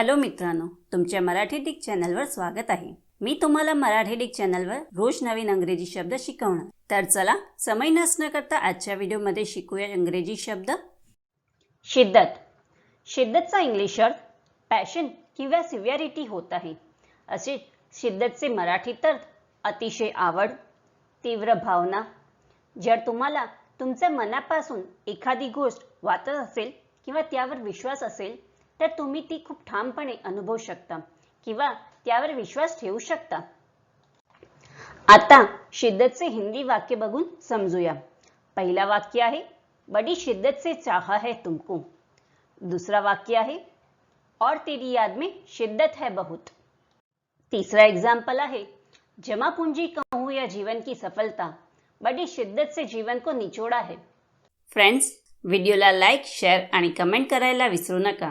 Hello मित्रांनो तुमच्या Marathi Dick चॅनलवर स्वागत आहे. मी तुम्हाला मराठी डिक चॅनलवर रोज नवीन अंग्रेजी शब्द शिकवणार. तर चला समय नसणं करता आजच्या व्हिडिओमध्ये शिकूया इंग्रजी शब्द. शिद्दत. शिद्दतचा इंग्लिश अर्थ पॅशन किंवा सिव्हिअरिटी होत आहे. असे शिद्दतचे मराठी तर अतिशय आवड तीव्र भावना. जर तुम्हाला तुमच्या मनापासून एखादी गोष्ट वाचत असेल किंवा त्यावर विश्वास असेल तर तुम्ही ती खूप ठामपणे अनुभवू शकता किंवा त्यावर विश्वास ठेवू शकता. आता शिद्दतचे हिंदी वाक्य बघून समजूया. पहिला वाक्य आहे बड़ी शिद्दत से चाहा है तुमको. दूसरा वाक्य आहे और तेरी याद में शिद्दत है बहुत. तीसरा एग्जाम्पल आहे जमा पूंजी कहूँ या जीवन की सफलता बड़ी शिद्दत से जीवन को निचोड़ा है. फ्रेंड्स व्हिडिओला लाईक शेअर आणि कमेंट करायला विसरू नका.